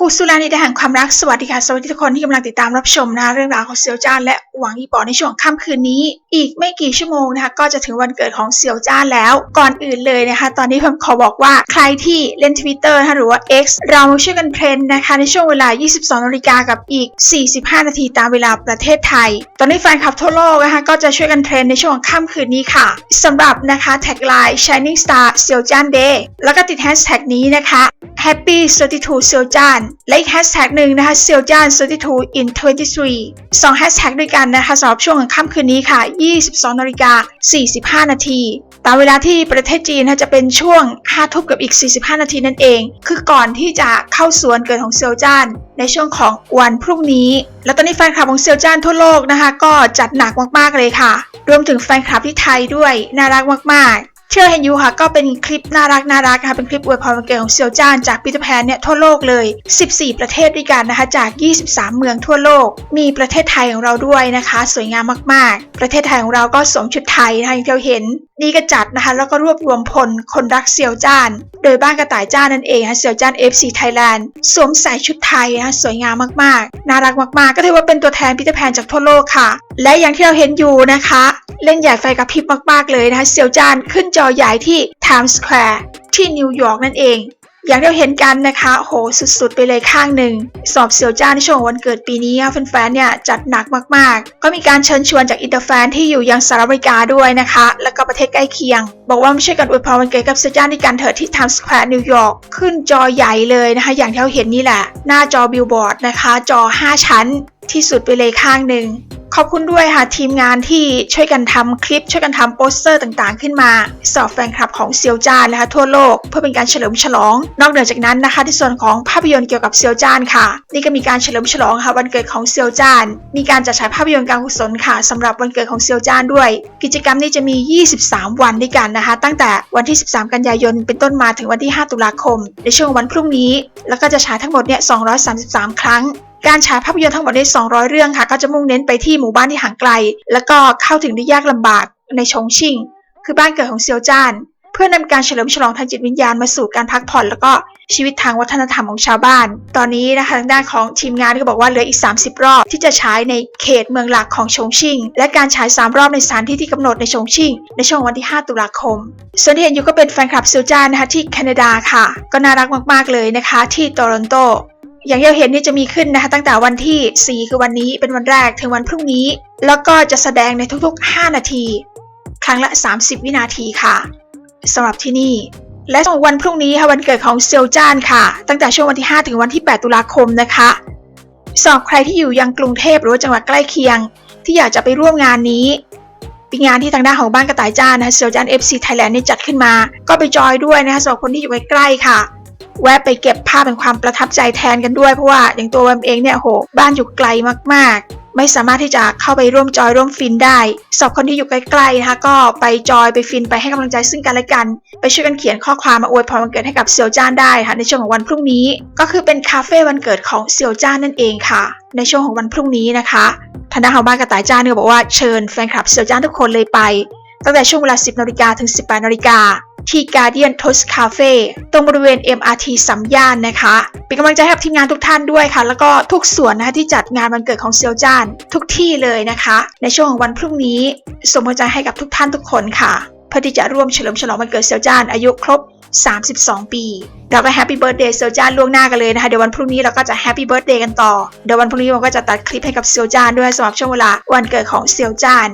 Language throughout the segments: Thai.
คู่สุรานิดแห่งความรักสวัสดีค่ะ สวัสดีทุกคนที่กำลังติดตามรับชมนะเรื่องราวของเซียวจ้านและหวังอีปอในช่วงค่ำคืนนี้ อีกไม่กี่ชั่วโมงนะคะ ก็จะถึงวันเกิดของเซียวจ้านแล้ว ก่อนอื่นเลยนะคะ ตอนนี้ผมขอบอกว่าใครที่เล่น Twitter นะคะหรือว่า X เรามาช่วยกันเทรนนะคะ ในช่วงเวลา 22นาฬิกากับอีก 45 นาทีตามเวลาประเทศไทย ตอนนี้แฟนคลับทั่วโลกนะคะก็จะช่วยกันเทรนในช่วงค่ำคืนนี้ค่ะสำหรับนะคะแท็กไลน์ Shining Star เซียวจ้าน Day แล้วก็ติดแฮชแท็กนี้นะคะ Happy 32เซียวจ้านและอีกแฮชแท็กหนึ่งนะคะเซียวจ้าน32 in 23สองแฮชแท็กด้วยกันนะคะสำหรับช่วงของค่ำคืนนี้ค่ะ 22นาฬิกา45 นาทีตามเวลาที่ประเทศจีนนะคะจะเป็นช่วง5ทุ่มกับอีก 45 นาทีนั่นเอง คือก่อนที่จะเข้าสวนเกิดของเซียวจ้านในช่วงของวันพรุ่งนี้ แล้วตอนนี้แฟนคลับของเซียวจ้านทั่วโลกนะคะ ก็จัดหนักมากๆเลยค่ะ รวมถึงแฟนคลับที่ไทยด้วย น่ารักมากๆ เชื่อเห็นอยู่ค่ะก็เป็นคลิปน่ารักน่ารักนะคะเป็นคลิปอวยพรวันเกิดของเซียวจ้านจากปีเตอร์แพนเนี่ยทั่วโลกเลย 14 ประเทศด้วยกันนะคะจาก 23 เมืองทั่วโลก มีประเทศไทยของเราด้วยนะคะ สวยงามมากๆ ประเทศไทยของเราก็สวมชุดไทยนะคะอย่างที่เราเห็นนี่ก็จัดนะคะแล้วก็รวบรวมพลคนรักเซียวจ้าน โดยบ้านกระต่ายจ้านนั่นเองนะคะเซียวจ้าน FC Thailand สวมใส่ชุดไทยนะคะสวยงามมากๆ น่ารักมากๆ ก็ถือว่าเป็นตัวแทนพิเตอร์แพนจากทั่วโลกค่ะ และอย่างที่เราเห็นอยู่นะคะ เล่นใหญ่ไฟกระพริบมากๆเลยนะคะเซียวจ้านขึ้นจอใหญ่ที่ Times Square ที่นิวยอร์กนั่นเอง อย่างที่เราเห็นกันนะคะโหสุดๆ ไปเลยข้างหนึ่ง สอบเซียวจ้าในช่วงวันเกิดปีนี้แฟนๆเนี่ยจัดหนักมากๆ ก็มีการเชิญชวนจากอินเตอร์แฟนที่อยู่ยังสหรัฐอเมริกาด้วยนะคะ แล้วก็ประเทศใกล้เคียง บอกว่าไม่ใช่กันอวยพรวันเกิดกับเซียวจ้าในการเถิดที่ Times Square นิวยอร์กขึ้นจอใหญ่เลยนะคะ อย่างที่เราเห็นนี่แหละ หน้าจอบิลบอร์ดนะคะ จอ 5 ชั้นที่สุดไปเลยข้างหนึ่ง ขอบคุณด้วยค่ะทีมงานที่ช่วยกันทำคลิป ช่วยกันทำโปสเตอร์ต่างๆ ขึ้นมาสอบแฟนคลับของเซียวจานนะคะทั่วโลกเพื่อเป็นการเฉลิมฉลอง นอกเหนือจากนั้นนะคะที่ส่วนของภาพยนตร์เกี่ยวกับเซียวจานค่ะ นี่ก็มีการเฉลิมฉลองค่ะวันเกิดของเซียวจาน มีการจัดฉายภาพยนตร์การกุศลค่ะสำหรับวันเกิดของเซียวจานด้วย กิจกรรมนี้จะมี 23 วันด้วยกันนะคะ ตั้งแต่วันที่ 13 กันยายนเป็นต้นมาถึงวันที่ 5 ตุลาคม ในช่วงวันพรุ่งนี้ แล้วก็จะฉายทั้งหมดเนี่ย233 ครั้ง การฉายภาพยนตร์ทั้งหมดใน 200 เรื่องค่ะ ก็จะมุ่งเน้นไปที่หมู่บ้านที่ห่างไกล แล้วก็เข้าถึงได้ยากลำบากในชงชิ่ง คือบ้านเกิดของเซียวจ้าน เพื่อนำการเฉลิมฉลองทางจิตวิญญาณมาสู่การพักผ่อน แล้วก็ชีวิตทางวัฒนธรรมของชาวบ้าน ตอนนี้นะคะทางด้านของทีมงานก็บอกว่าเหลืออีก 30 รอบ ที่จะฉายในเขตเมืองหลักของชงชิ่ง และการฉาย3รอบในสถานที่ที่กำหนดในชงชิ่ง ในช่วงวันที่ 5 ตุลาคม ส่วนที่เห็นอยู่ก็เป็นแฟนคลับเซียวจ้านนะคะที่แคนาดาค่ะ ก็น่ารักมากๆเลยนะคะที่โตรอนโต อย่างที่เราเห็นนี่จะมีขึ้นนะคะตั้งแต่วันที่ 4 คือวันนี้เป็นวันแรกถึงวันพรุ่งนี้ แล้วก็จะแสดงในทุกๆ 5 นาที ครั้งละ 30 วินาทีค่ะสำหรับที่นี่ และส่วนวันพรุ่งนี้ค่ะวันเกิดของเซียวจ้านค่ะ ตั้งแต่ช่วงวันที่ 5 ถึงวันที่ 8 ตุลาคมนะคะสำหรับใครที่อยู่ยังกรุงเทพหรือว่าจังหวัดใกล้เคียง ที่อยากจะไปร่วมงานนี้เป็นงานที่ทางด้านของบ้านกระต่ายจ้านนะคะเซียวจ้าน FC Thailand นี่จัดขึ้นมา ก็ไปจอยด้วยนะคะสำหรับคนที่อยู่ใกล้ๆค่ะ แวะไปเก็บภาพเป็นความประทับใจแทนกันด้วย เพราะว่าอย่างตัวแวมเองเนี่ยโหบ้านอยู่ไกลมากๆ ไม่สามารถที่จะเข้าไปร่วมจอยร่วมฟินได้สำหรับคนที่อยู่ใกล้ๆนะคะก็ไปจอยไปฟินไปให้กำลังใจซึ่งกันและกัน ไปช่วยกันเขียนข้อความมาอวยพรวันเกิดให้กับเซียวจ้านได้ค่ะในช่วงของวันพรุ่งนี้ ก็คือเป็นคาเฟ่วันเกิดของเซียวจ้านนั่นเองค่ะ ในช่วงของวันพรุ่งนี้นะคะทางด้านของบ้านกระต่ายจ้านเนี่ยบอกว่าเชิญแฟนคลับเซียวจ้านทุกคนเลยไป ตั้งแต่ช่วงเวลา 10นาฬิกาถึง 18นาฬิกาที่ Guardian Toast Cafe ตรงบริเวณ MRT สัมย่านนะคะ เป็นกำลังใจให้กับทีมงานทุกท่านด้วยค่ะ แล้วก็ทุกส่วนนะคะที่จัดงานวันเกิดของเซียวจ้านทุกที่เลยนะคะ ในช่วงของวันพรุ่งนี้ส่งกำลังใจให้กับทุกท่านทุกคนค่ะ เพื่อที่จะร่วมเฉลิมฉลองวันเกิดเซียวจ้านอายุครบ 32 ปี เราก็แฮปปี้เบิร์ดเดย์เซียวจ้านล่วงหน้ากันเลยนะคะเดี๋ยววันพรุ่งนี้เราก็จะแฮปปี้เบิร์ดเดย์กันต่อเดี๋ยววันพรุ่งนี้ผมก็จะตัดคลิปให้กับเซียวจ้านด้วยสำหรับช่วงเวลาวันเกิดของเซียวจาน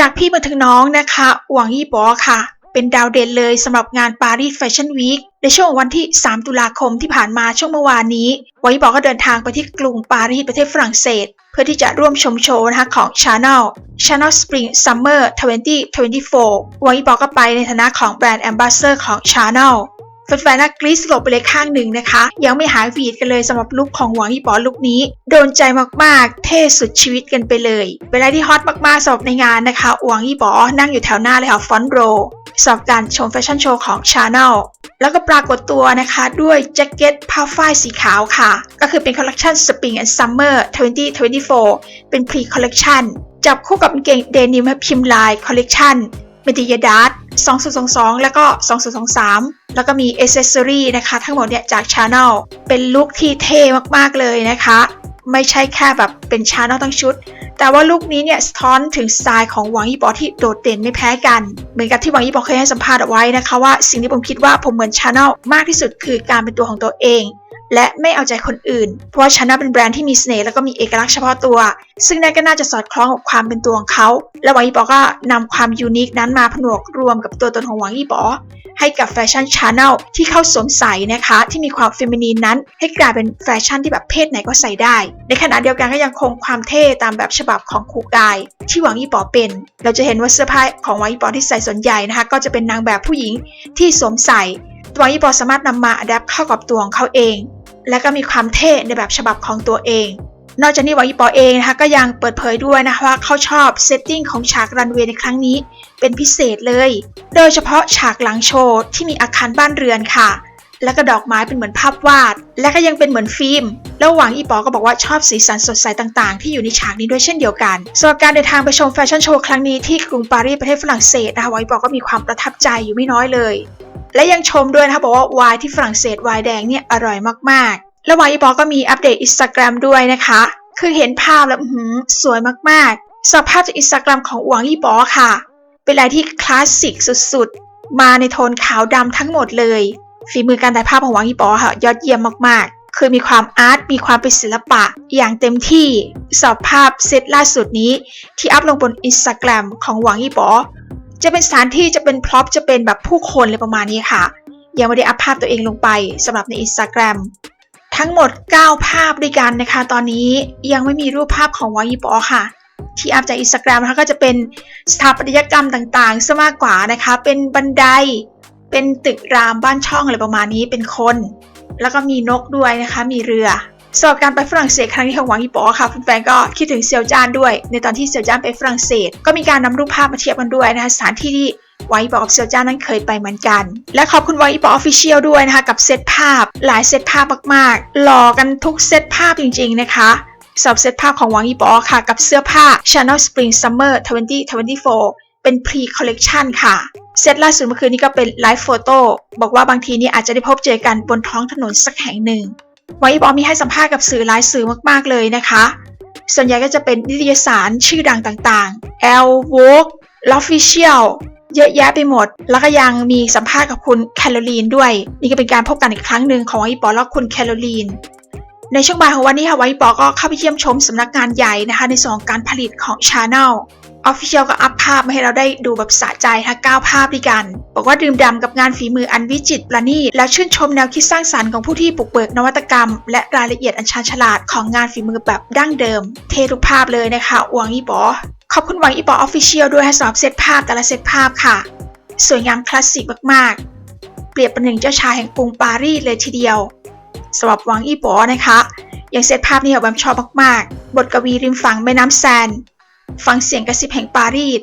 จากพี่มาถึงน้องนะคะหวังยี่ปอค่ะ เป็นดาวเด่นเลยสำหรับงานปารีสแฟชั่นวีคในช่วงวันที่ 3 ตุลาคมที่ผ่านมาช่วงเมื่อวานนี้หวังยี่ปอก็เดินทางไปที่กรุงปารีสประเทศฝรั่งเศส เพื่อที่จะร่วมชมโชว์นะคะของ Chanel Chanel Spring Summer 2024หวังยี่ปอก็ไปในฐานะของแบรนด์แอมบาสเดอร์ของ Chanel แฟนๆน่ากรี๊ดสลบไปเลยข้างหนึ่งนะคะ ยังไม่หายหวีดกันเลยสำหรับลุคของหวังยี่ปอลุคนี้ โดนใจมากๆ เท่สุดชีวิตกันไปเลย เวลาที่ฮอตมากๆสำหรับในงานนะคะหวังยี่ปอนั่งอยู่แถวหน้าเลยค่ะฟอนโรสำหรับการชมแฟชั่นโชว์ของ Chanel แล้วก็ปรากฏตัวนะคะด้วยแจ็คเก็ตผ้าฝ้ายสีขาวค่ะ ก็คือเป็นคอลเลคชัน Spring and Summer 2024 เป็น Pre Collection จับคู่กับเกงเดนิมพิมพ์ลายคอลเลกชันเมติยดัส 2022 แล้วก็ 2023 แล้วก็มีอ c เซสซอรีนะคะ ทั้งหมดเนี่ยจาก Chanel เป็นลุคที่เท่มากๆเลยนะคะ ไม่ใช่แค่แบบเป็น Chanel ทั้งชุด แต่ว่าลุคนี้เนี่ยสะท้อนถึงสไตล์ของหวังยี่ปอที่โดดเด่นไม่แพ้กัน เหมือนกับที่หวังยี่ปอเคยให้สัมภาษณ์เอาไว้นะคะว่าสิ่งที่ผมคิดว่าผมเหมือน Chanel มากที่สุดคือการเป็นตัวของตัวเอง และไม่เอาใจคนอื่น เพราะว่าชาแนลเป็นแบรนด์ที่มีเสน่ห์แล้วก็มีเอกลักษณ์เฉพาะตัว ซึ่งนั่นก็น่าจะสอดคล้องกับความเป็นตัวของเขา และหวังอีป๋อก็นำความยูนิคนั้นมาผนวกรวมกับตัวตนของหวังอีป๋อให้กับแฟชั่นชาแนลที่เข้าสวมใส่นะคะ ที่มีความเฟมินีนนั้น ให้กลายเป็นแฟชั่นที่แบบเพศไหนก็ใส่ได้ ในขณะเดียวกันก็ยังคงความเท่ตามแบบฉบับของคูกาย ที่หวังอีป๋อเป็น เราจะเห็นว่าเสื้อผ้าของหวังอีป๋อที่ใส่ส่วนใหญ่นะคะ ก็จะเป็นนางแบบผู้หญิงที่สวมใส่หวังอีปอสามารถนำมาอัดแอปเข้ากับตัวของเขาเอง และก็มีความเท่ในแบบฉบับของตัวเอง นอกจากนี้วังอีปอเองนะคะก็ยังเปิดเผยด้วยนะคะว่าเขาชอบเซตติ้งของฉากรันเวย์ในครั้งนี้เป็นพิเศษเลย โดยเฉพาะฉากหลังโชว์ที่มีอาคารบ้านเรือนค่ะ และก็ดอกไม้เป็นเหมือนภาพวาด และก็ยังเป็นเหมือนฟิล์ม แล้วหวังอีปอก็บอกว่าชอบสีสันสดใสต่างๆ ที่อยู่ในฉากนี้ด้วยเช่นเดียวกันสำหรับการเดินทางไปชมแฟชั่นโชว์ครั้งนี้ที่กรุงปารีสประเทศฝรั่งเศสนะคะหวังอีปอก็มีความประทับใจอยู่ไม่น้อยเลย และยังชมด้วยนะคะบอกว่าไวน์ที่ฝรั่งเศสไวน์แดงเนี่ยอร่อยมากๆแล้วหวังอีปอก็มีอัปเดตอินสตาแกรมด้วยนะคะ คือเห็นภาพแล้วอื้อหือสวยมากๆสำหรับภาพจากอินสตาแกรมของหวังอีปอค่ะ เป็นอะไรที่คลาสสิกสุดๆ มาในโทนขาวดำทั้งหมดเลย ฝีมือการถ่ายภาพของหวังอีปอค่ะ ยอดเยี่ยมมากๆ คือมีความอาร์ตมีความเป็นศิลปะอย่างเต็มที่สอบภาพเซตล่าสุดนี้ ที่อัพลงบนอินสตาแกรมของหวังอีปอ จะเป็นสถานที่จะเป็นพร็อพจะเป็นแบบผู้คนเลยประมาณนี้ค่ะ ยังไม่ได้อัพภาพตัวเองลงไปสำหรับในอินสตาแกรมทั้งหมด 9 ภาพด้วยกันนะคะ ตอนนี้ยังไม่มีรูปภาพของวังอีปอค่ะ ที่อัพจากอินสตาแกรมนะคะก็จะเป็นสถาปัตยกรรมต่างๆซะมากกว่านะคะ เป็นบันได เป็นตึกรามบ้านช่องอะไรประมาณนี้เป็นคน แล้วก็มีนกด้วยนะคะ มีเรือ สำหรับการไปฝรั่งเศสครั้งนี้ของหวังอีปอค่ะแฟนๆก็คิดถึงเซียวจ้านด้วย ในตอนที่เซียวจ้านไปฝรั่งเศส ก็มีการนำรูปภาพมาเทียบกันด้วยนะคะสถานที่ที่หวังอีปอกับเซียวจ้านนั้นเคยไปเหมือนกัน และขอบคุณหวังอีปอออฟฟิเชียลด้วยนะคะ กับเซตภาพหลายเซตภาพมากๆหล่อกันทุกเซตภาพจริง ๆ นะคะสำหรับเซตภาพของหวังอีปอค่ะ กับเสื้อผ้า Chanel Spring Summer 2024 เป็น Pre Collection ค่ะ เซตล่าสุดเมื่อคืนนี้ก็เป็นไลฟ์โฟโต้บอกว่าบางทีนี่อาจจะได้พบเจอกันบนท้องถนนสักแห่งหนึ่ง ไว้บอมีให้สัมภาษณ์กับสื่อหลายสื่อมากๆเลยนะคะ ส่วนใหญ่ก็จะเป็นนิตยสารชื่อดังต่างๆ L Vogue l o f f i c i a l เยอะแยะไปหมด แล้วก็ยังมีสัมภาษณ์กับคุณแคโรลีนด้วย นี่ก็เป็นการพบกันอีกครั้งหนึ่งของไว้ปอและคุณแคโรลีน ในช่วงบ่ายของวันนี้ค่ะไว้ปอก็เข้าไปเยี่ยมชมสำนักงานใหญ่นะคะ ในส่วนการผลิตของ Channel Official ก็อัพภาพมาให้เราได้ดูแบบสะใจทั้ง9ภาพด้วยกัน บอกว่าดื่มด่ำกับงานฝีมืออันวิจิตรประณีตและชื่นชมแนวคิดสร้างสรรค์ของผู้ที่ปลุกเบิกนวัตกรรม และรายละเอียดอันชาญฉลาดของงานฝีมือแบบดั้งเดิม เททุกภาพเลยนะคะหวังอีปอขอบคุณหวังอีปอออฟฟิเชียลด้วยให้สำหรับเซตภาพแต่ละเซตภาพค่ะ สวยงามคลาสสิกมากๆ เปรียบเประหนึ่งเจ้าชายแห่งกรุงปารีสเลยทีเดียวสำหรับหวังอีปอนะคะอย่างเซตภาพนี้แวมชอบมากๆ บทกวีริมฝั่งแม่น้ำแซน ฟังเสียงกระซิบแห่งปารีส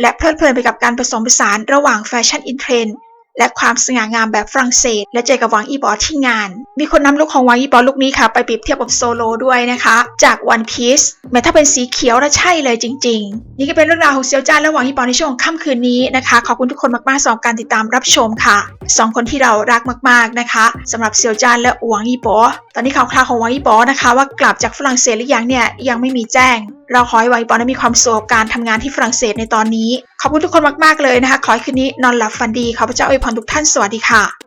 และเพลิดเพลินไปกับการผสมผสานระหว่างแฟชั่นอินเทรนด์และความสง่างามแบบฝรั่งเศส และเจอกับวังอีบอที่งาน มีคนนำลุคของวังอีบอลุคนี้ค่ะ ไปเปรียบเทียบกับโซโลด้วยนะคะ จาก One Piece แม้ถ้าเป็นสีเขียวแล้วใช่เลยจริง ๆ นี่ก็เป็นเรื่องราวของเซียวจ้านและวังอีบอในช่วงค่ำคืนนี้นะคะ ขอบคุณทุกคนมากๆสำหรับการติดตามรับชมค่ะสองคนที่เรารักมากๆนะคะสำหรับเซียวจ้านและวังอีบอตอนนี้ข่าวคราวของวังอีบอนะคะ ว่ากลับจากฝรั่งเศสหรือยังเนี่ยยังไม่มีแจ้ง เราขอให้หวังอีบอได้มีความสุขกับการทำงานที่ฝรั่งเศสในตอนนี้ ขอบคุณทุกคนมาก ๆ เลยนะคะ ขอให้คืนนี้นอนหลับฝันดีขอพระเจ้าอวยพรทุกท่านสวัสดีค่ะ